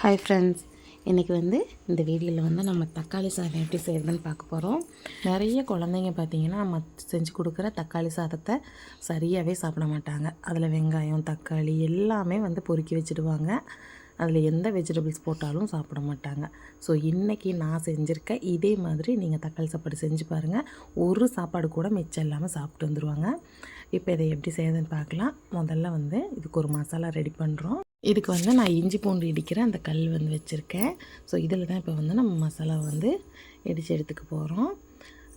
Hi friends இன்றைக்கி வந்து இந்த வீடியோவில் வந்து நம்ம தக்காளி சாதம் எப்படி செய்கிறதுன்னு பார்க்க போகிறோம் நிறைய குழந்தைங்க பார்த்தீங்கன்னா நம்ம செஞ்சு கொடுக்குற தக்காளி சாதத்தை சரியாகவே சாப்பிட மாட்டாங்க. அதில் வெங்காயம் தக்காளி எல்லாமே வந்து பொறுக்கி வச்சுடுவாங்க. அதில் எந்த வெஜிடபிள்ஸ் போட்டாலும் சாப்பிட மாட்டாங்க. ஸோ இன்றைக்கி நான் செஞ்சுருக்க இதே மாதிரி நீங்கள் தக்காளி சாப்பாடு செஞ்சு பாருங்கள் ஒரு சாப்பாடு கூட மிச்சம் இல்லாமல் சாப்பிட்டு வந்துடுவாங்க இப்போ இதை எப்படி செய்யறதுன்னு பார்க்கலாம். முதல்ல வந்து இதுக்கு ஒரு மசாலா ரெடி பண்ணுறோம் இதுக்கு வந்து நான் இஞ்சி பூண்டு இடிக்கிற அந்த கல் வந்து வச்சுருக்கேன். ஸோ இதில் தான் இப்போ வந்து நம்ம மசாலா வந்து இடித்து எடுத்துக்க போகிறோம்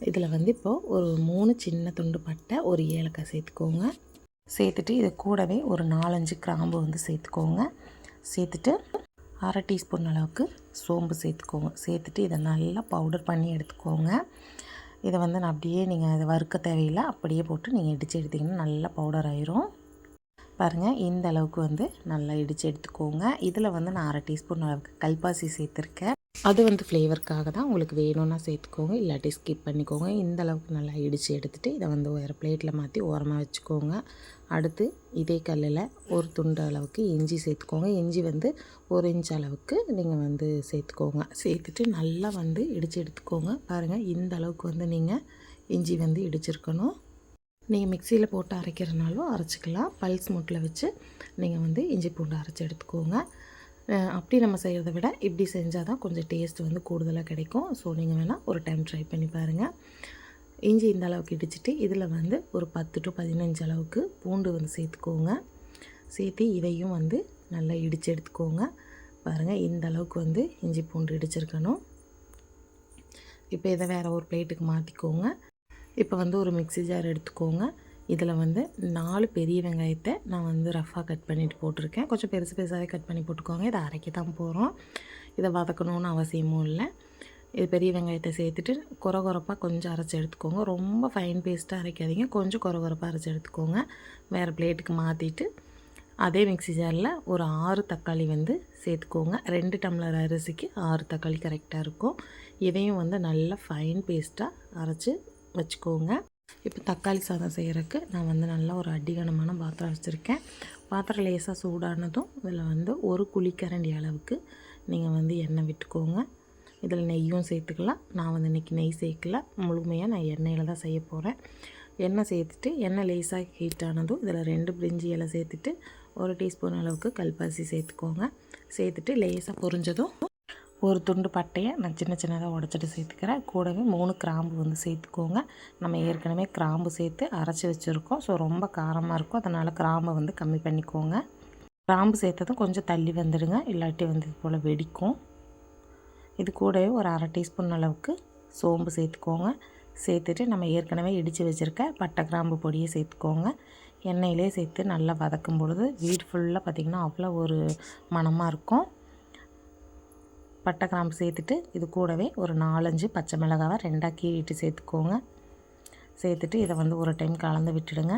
இதில் வந்து இப்போது ஒரு மூணு சின்ன துண்டு பட்டை ஒரு ஏலக்காய் சேர்த்துக்கோங்க. சேர்த்துட்டு இது கூடவே ஒரு நாலஞ்சு கிராம்பு வந்து சேர்த்துக்கோங்க. சேர்த்துட்டு அரை டீஸ்பூன் அளவுக்கு சோம்பு சேர்த்துக்கோங்க. சேர்த்துட்டு இதை நல்லா பவுடர் பண்ணி எடுத்துக்கோங்க. இதை வந்து நான் அப்படியே நீங்கள் அதை வறுக்க தேவையில்லை அப்படியே போட்டு நீங்கள் இடித்து எடுத்திங்கன்னா நல்லா பவுடர் ஆயிரும். பாருங்கள் இந்த அளவுக்கு வந்து நல்லா இடித்து எடுத்துக்கோங்க. இதில் வந்து நான் அரை டீஸ்பூன் அளவுக்கு கல்பாசி சேர்த்துருக்கேன். அது வந்து ஃப்ளேவருக்காக தான் உங்களுக்கு வேணும்னா சேர்த்துக்கோங்க இல்லாட்டி ஸ்கிப் பண்ணிக்கோங்க. இந்த அளவுக்கு நல்லா இடித்து எடுத்துகிட்டு இதை வந்து வேறு பிளேட்டில் மாற்றி ஓரமாக வச்சுக்கோங்க. அடுத்து இதே கல்லில் ஒரு துண்டு அளவுக்கு இஞ்சி சேர்த்துக்கோங்க. இஞ்சி வந்து ஒரு இன்ச் அளவுக்கு நீங்கள் வந்து சேர்த்துக்கோங்க. சேர்த்துட்டு நல்லா வந்து இடித்து எடுத்துக்கோங்க. பாருங்கள் இந்த அளவுக்கு வந்து நீங்கள் இஞ்சி வந்து இடிச்சிருக்கணும். நீங்கள் மிக்சியில் போட்டு அரைக்கிறனாலும் அரைச்சிக்கலாம். பல்ஸ் மூட்டில் வச்சு நீங்கள் வந்து இஞ்சி பூண்டு அரைச்சி எடுத்துக்கோங்க. அப்படி நம்ம செய்கிறத விட இப்படி செஞ்சால் தான் கொஞ்சம் டேஸ்ட் வந்து கூடுதலாக கிடைக்கும். ஸோ நீங்கள் வேணால் ஒரு டைம் ட்ரை பண்ணி பாருங்கள் இஞ்சி இந்த அளவுக்கு இடிச்சிட்டு இதில் வந்து ஒரு பத்து டு பதினஞ்சு அளவுக்கு பூண்டு வந்து சேர்த்துக்கோங்க. சேர்த்து இதையும் வந்து நல்லா இடித்து எடுத்துக்கோங்க. பாருங்கள் இந்த அளவுக்கு வந்து இஞ்சி பூண்டு இடிச்சிருக்கணும். இப்போ இதை வேறு ஒரு பிளேட்டுக்கு மாற்றிக்கோங்க இப்போ வந்து ஒரு மிக்சி ஜார் எடுத்துக்கோங்க. இதில் வந்து நாலு பெரிய வெங்காயத்தை நான் வந்து ரஃபாக கட் பண்ணிவிட்டு போட்டிருக்கேன். கொஞ்சம் பெருசு பெருசாகவே கட் பண்ணி போட்டுக்கோங்க. இதை அரைக்க தான் போகிறோம். இதை வதக்கணும்னு அவசியமும் இல்லை. இது பெரிய வெங்காயத்தை சேர்த்துட்டு குறை குறப்பாக கொஞ்சம் அரைச்சி எடுத்துக்கோங்க. ரொம்ப ஃபைன் பேஸ்ட்டாக அரைக்காதீங்க. கொஞ்சம் குறை குறப்பாக அரைச்சி எடுத்துக்கோங்க. வேறு பிளேட்டுக்கு மாற்றிட்டு அதே மிக்சி ஜாரில் ஒரு ஆறு தக்காளி வந்து சேர்த்துக்கோங்க. ரெண்டு டம்ளர் அரிசிக்கு ஆறு தக்காளி கரெக்டாக இருக்கும். இதையும் வந்து நல்லா ஃபைன் பேஸ்ட்டாக அரைச்சி வச்சுக்கோங்க. இப்போ தக்காளி சாதம் செய்கிறதுக்கு நான் வந்து நல்லா ஒரு அடிகனமான பாத்திரம் வச்சுருக்கேன். பாத்திரம் லேசாக சூடானதும் இதில் வந்து ஒரு குழிக்கரண்டி அளவுக்கு நீங்கள் வந்து எண்ணெய் விட்டுக்கோங்க. இதில் நெய்யும் சேர்த்துக்கலாம். நான் வந்து இன்றைக்கி நெய் சேர்க்கல. முழுமையாக நான் எண்ணெயில் தான் செய்ய போகிறேன் எண்ணெய் சேர்த்துட்டு எண்ணெய் லேசாக ஹீட் ஆனதும் இதில் ரெண்டு பிரிஞ்சி இலை சேர்த்துட்டு ஒரு டீஸ்பூன் அளவுக்கு கல்பாசி சேர்த்துக்கோங்க. சேர்த்துட்டு லேசாக பொரிஞ்சதும் ஒரு துண்டு பட்டையை நான் சின்ன சின்னதாக உடச்சிட்டு சேர்த்துக்கிறேன். கூடவே மூணு கிராம்பு வந்து சேர்த்துக்கோங்க. நம்ம ஏற்கனவே கிராம்பு சேர்த்து அரைச்சி வச்சுருக்கோம். ஸோ ரொம்ப காரமாக இருக்கும். அதனால் கிராம்பை வந்து கம்மி பண்ணிக்கோங்க. கிராம்பு சேர்த்ததும் கொஞ்சம் தள்ளி வந்துடுங்க. இல்லாட்டி வந்து இது போல் வெடிக்கும். இது கூடவே ஒரு அரை டீஸ்பூன் அளவுக்கு சோம்பு சேர்த்துக்கோங்க. சேர்த்துட்டு நம்ம ஏற்கனவே இடித்து வச்சுருக்க பட்டை கிராம்பு பொடியை சேர்த்துக்கோங்க. எண்ணெயிலே சேர்த்து நல்லா வதக்கும் பொழுது வீடு ஃபுல்லாக பார்த்திங்கன்னா அவ்வளோ ஒரு மணமாக இருக்கும். பட்டை கிராம்பு சேர்த்துட்டு இது கூடவே ஒரு நாலஞ்சு பச்சை மிளகாவை ரெண்டாக கீறிட்டு சேர்த்துக்கோங்க. சேர்த்துட்டு இதை வந்து ஒரு டைம் கலந்து விட்டுடுங்க.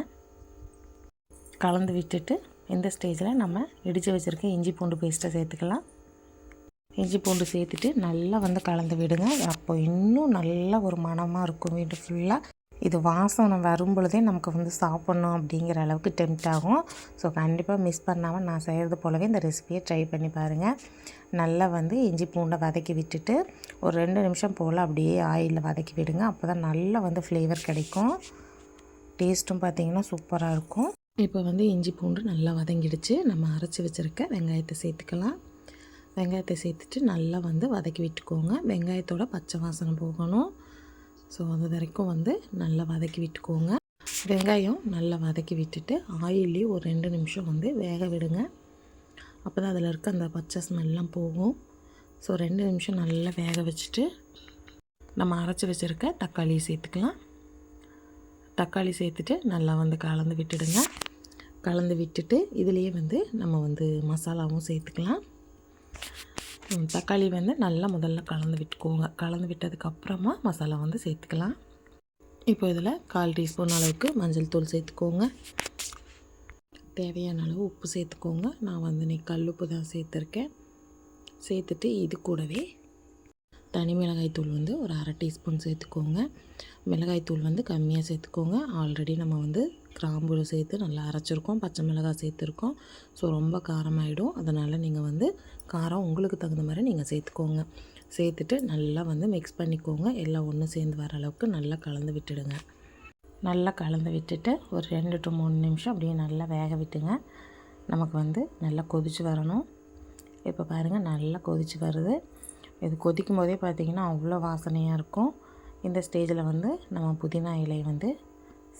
கலந்து விட்டுட்டு இந்த ஸ்டேஜில் நம்ம இடித்து வச்சுருக்க இஞ்சி பூண்டு பேஸ்ட்டை சேர்த்துக்கலாம். இஞ்சி பூண்டு சேர்த்துட்டு நல்லா வந்து கலந்து விடுங்க. அப்போ இன்னும் நல்லா ஒரு மனமாக இருக்கும் வீடு ஃபுல்லாக இது வாசனை வரும் பொழுதே நமக்கு வந்து சாப்பிட்ணும் அப்படிங்கிற அளவுக்கு டெம்ட் ஆகும். ஸோ கண்டிப்பாக மிஸ் பண்ணாமல் நான் செய்கிறது போலவே இந்த ரெசிபியை ட்ரை பண்ணி பாருங்கள் நல்லா வந்து இஞ்சி பூண்டை வதக்கி விட்டுட்டு ஒரு ரெண்டு நிமிஷம் போல் அப்படியே ஆயிலில் வதக்கி விடுங்க. அப்போ தான் நல்லா வந்து ஃப்ளேவர் கிடைக்கும். டேஸ்ட்டும் பார்த்திங்கன்னா சூப்பராக இருக்கும். இப்போ வந்து இஞ்சி பூண்டு நல்லா வதங்கிடுச்சு. நம்ம அரைச்சி வச்சுருக்க வெங்காயத்தை சேர்த்துக்கலாம். வெங்காயத்தை சேர்த்துட்டு நல்லா வந்து வதக்கி விட்டுக்கோங்க. வெங்காயத்தோட பச்சை வாசனை போகணும். ஸோ அது வரைக்கும் வந்து நல்லா வதக்கி விட்டுக்கோங்க. வெங்காயம் நல்லா வதக்கி விட்டுட்டு ஆயிலே ஒரு ரெண்டு நிமிஷம் வந்து வேக விடுங்க. அப்போ தான் அதில் இருக்க அந்த பச்சை ஸ்மெல்லாம் போகும். ஸோ ரெண்டு நிமிஷம் நல்லா வேக வச்சுட்டு நம்ம அரைச்சி வச்சுருக்க தக்காளி சேர்த்துக்கலாம். தக்காளி சேர்த்துட்டு நல்லா வந்து கலந்து விட்டுடுங்க. கலந்து விட்டுட்டு இதுலேயே வந்து நம்ம வந்து மசாலாவும் சேர்த்துக்கலாம். தக்காளி வந்து நல்லா முதல்ல கலந்து விட்டுக்கோங்க. கலந்து விட்டதுக்கப்புறமா மசாலா வந்து சேர்த்துக்கலாம். இப்போ இதில் கால் டீஸ்பூன் அளவுக்கு மஞ்சள் தூள் சேர்த்துக்கோங்க. தேவையான அளவு உப்பு சேர்த்துக்கோங்க. நான் வந்து நீ கல் உப்பு தான் சேர்த்துருக்கேன். சேர்த்துட்டு இது கூடவே தனி மிளகாய் தூள் வந்து ஒரு அரை டீஸ்பூன் சேர்த்துக்கோங்க. மிளகாய் தூள் வந்து கம்மியாக சேர்த்துக்கோங்க. ஆல்ரெடி நம்ம வந்து கிராம்பு சேர்த்து நல்லா அரைச்சிருக்கோம் பச்சை மிளகாய் சேர்த்துருக்கோம். ஸோ ரொம்ப காரமாயிடும். அதனால் நீங்கள் வந்து காரம் உங்களுக்கு தகுந்த மாதிரி நீங்கள் சேர்த்துக்கோங்க. சேர்த்துட்டு நல்லா வந்து மிக்ஸ் பண்ணிக்கோங்க. எல்லாம் ஒன்று சேர்ந்து வர அளவுக்கு நல்லா கலந்து விட்டுடுங்க. நல்லா கலந்து விட்டுட்டு ஒரு ரெண்டு டு மூணு நிமிஷம் அப்படியே நல்லா வேக விட்டுங்க. நமக்கு வந்து நல்லா கொதிச்சு வரணும். இப்போ பாருங்கள் நல்லா கொதிச்சு வருது. இது கொதிக்கும் போதே பார்த்திங்கன்னா அவ்வளோ வாசனையாக இருக்கும். இந்த ஸ்டேஜில் வந்து நம்ம புதினா இலையை வந்து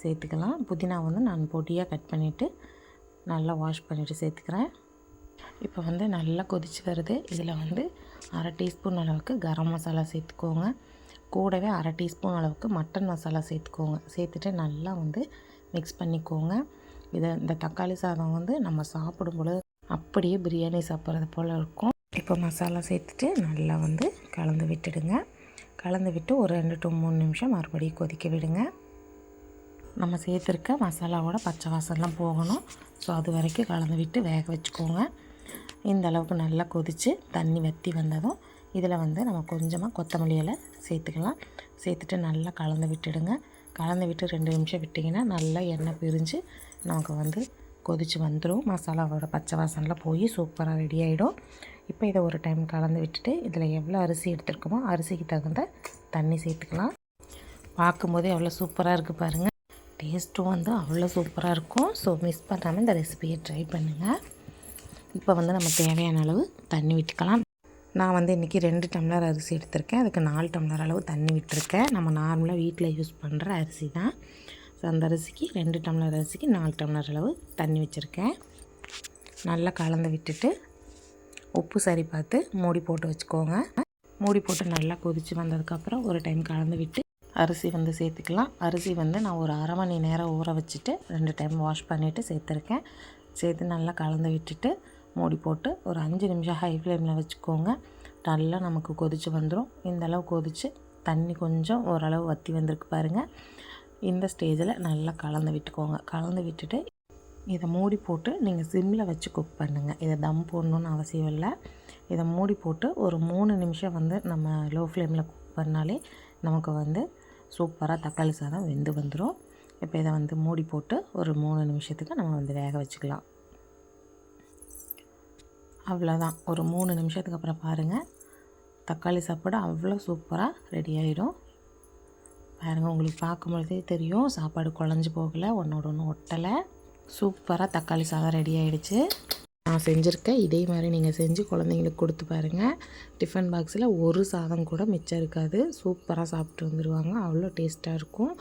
சேர்த்துக்கலாம். புதினா வந்து நான் பொடியாக கட் பண்ணிவிட்டு நல்லா வாஷ் பண்ணிவிட்டு சேர்த்துக்கிறேன். இப்போ வந்து நல்லா கொதிச்சு வருது. இதில் வந்து அரை டீஸ்பூன் அளவுக்கு கரம் மசாலா சேர்த்துக்கோங்க. கூடவே அரை டீஸ்பூன் அளவுக்கு மட்டன் மசாலா சேர்த்துக்கோங்க. சேர்த்துட்டு நல்லா வந்து மிக்ஸ் பண்ணிக்கோங்க. இதை இந்த தக்காளி சாதம் வந்து நம்ம சாப்பிடும் பொழுது அப்படியே பிரியாணி சாப்பிட்றது போல் இருக்கும். இப்போ மசாலா சேர்த்துட்டு நல்லா வந்து கலந்து விட்டுடுங்க. கலந்து விட்டு ஒரு ரெண்டு டு மூணு நிமிஷம் மறுபடியும் கொதிக்க விடுங்க. நம்ம சேர்த்துருக்க மசாலாவோட பச்சை வாசம்லாம் போகணும். ஸோ அது வரைக்கும் கலந்து விட்டு வேக வச்சுக்கோங்க. இந்த அளவுக்கு நல்லா கொதித்து தண்ணி வற்றி வந்ததும் இதில் வந்து நம்ம கொஞ்சமாக கொத்தமல்லி இலை சேர்த்துக்கலாம். சேர்த்துட்டு நல்லா கலந்து விட்டுடுங்க. கலந்து விட்டு ரெண்டு நிமிஷம் விட்டிங்கன்னா நல்லா எண்ணெய் பிரிஞ்சு நமக்கு வந்து கொதித்து வந்துடும் மசாலாவோட பச்சை வாசனெலாம் போய் சூப்பராக ரெடி ஆகிடும் இப்போ இதை ஒரு டைம் கலந்து விட்டுட்டு இதில் எவ்வளோ அரிசி எடுத்துருக்கோமோ அரிசிக்கு தகுந்த தண்ணி சேர்த்துக்கலாம். பார்க்கும்போது எவ்வளோ சூப்பராக இருக்குது பாருங்கள் டேஸ்ட்டும் வந்து அவ்வளோ சூப்பராக இருக்கும். ஸோ மிஸ் பண்ணாமல் இந்த ரெசிபியை ட்ரை பண்ணுங்கள் இப்போ வந்து நம்ம தேவையான அளவு தண்ணி விட்டுக்கலாம். நான் வந்து இன்றைக்கி ரெண்டு டம்ளர் அரிசி எடுத்திருக்கேன். அதுக்கு நாலு டம்ளர் அளவு தண்ணி விட்டுருக்கேன். நம்ம நார்மலாக வீட்டில் யூஸ் பண்ணுற அரிசி தான். ஸோ அந்த அரிசிக்கு ரெண்டு டம்ளர் அரிசிக்கு நாலு டம்ளர் அளவு தண்ணி வச்சுருக்கேன். நல்லா கலந்து விட்டுட்டு உப்பு சரி பார்த்து மூடி போட்டு வச்சுக்கோங்க. மூடி போட்டு நல்லா கொதித்து வந்ததுக்கப்புறம் ஒரு டைம் கலந்து விட்டு அரிசி வந்து சேர்த்துக்கலாம். அரிசி வந்து நான் ஒரு அரை மணி நேரம் ஊற வச்சுட்டு ரெண்டு டைம் வாஷ் பண்ணிவிட்டு சேர்த்துருக்கேன். சேர்த்து நல்லா கலந்து விட்டுட்டு மூடி போட்டு ஒரு அஞ்சு நிமிஷம் ஹை ஃப்ளேமில் வச்சுக்கோங்க. நல்லா நமக்கு கொதித்து வந்துடும் இந்த அளவு கொதித்து தண்ணி கொஞ்சம் ஓரளவு வற்றி வந்திருக்கு பாருங்கள் இந்த ஸ்டேஜில் நல்லா கலந்து விட்டுக்கோங்க. கலந்து விட்டுட்டு இதை மூடி போட்டு நீங்கள் சிம்மில் வச்சு குக் பண்ணுங்கள் இதை தம் போடணுன்னு அவசியம் இல்லை. இதை மூடி போட்டு ஒரு மூணு நிமிஷம் வந்து நம்ம லோ ஃப்ளேமில் குக் பண்ணாலே நமக்கு வந்து சூப்பராக தக்காளி சாதம் வெந்து வந்துடும் இப்போ இதை வந்து மூடி போட்டு ஒரு மூணு நிமிஷத்துக்கு நம்ம வந்து வேக வச்சுக்கலாம். அவ்வளோதான். ஒரு மூணு நிமிஷத்துக்கு அப்புறம் பாருங்கள் தக்காளி சாப்பாடு அவ்வளோ சூப்பராக ரெடி ஆகிடும் பாருங்கள் உங்களுக்கு பார்க்கும்பொழுதே தெரியும். சாப்பாடு குழஞ்சி போகலை ஒன்றோட ஒன்று ஒட்டலை. சூப்பராக தக்காளி சாதம் ரெடி ஆகிடுச்சு நான் செஞ்சுருக்கேன். இதே மாதிரி நீங்கள் செஞ்சு குழந்தைங்களுக்கு கொடுத்து பாருங்கள் டிஃபன் பாக்ஸில் ஒரு சாதம் கூட மிச்சம் இருக்காது. சூப்பராக சாப்பிட்டு வந்துடுவாங்க அவ்வளோ டேஸ்ட்டாக இருக்கும்.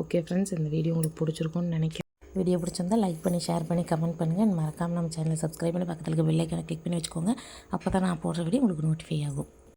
ஓகே ஃப்ரெண்ட்ஸ் இந்த வீடியோ உங்களுக்கு பிடிச்சிருக்கும்னு நினைக்கிறேன். வீடியோ பிடிச்சிருந்தால் லைக் பண்ணி ஷேர் பண்ணி கமெண்ட் பண்ணுங்கள் மறக்காமல் நம்ம சேனலை சப்ஸ்கிரைப் பண்ணி பக்கத்தில் இருக்க பெல்லைக்கனை கிளிக் பண்ணி வச்சுக்கோங்க. அப்போ தான் நான் போடுற வீடியோ உங்களுக்கு நோட்டிஃபை ஆகும்.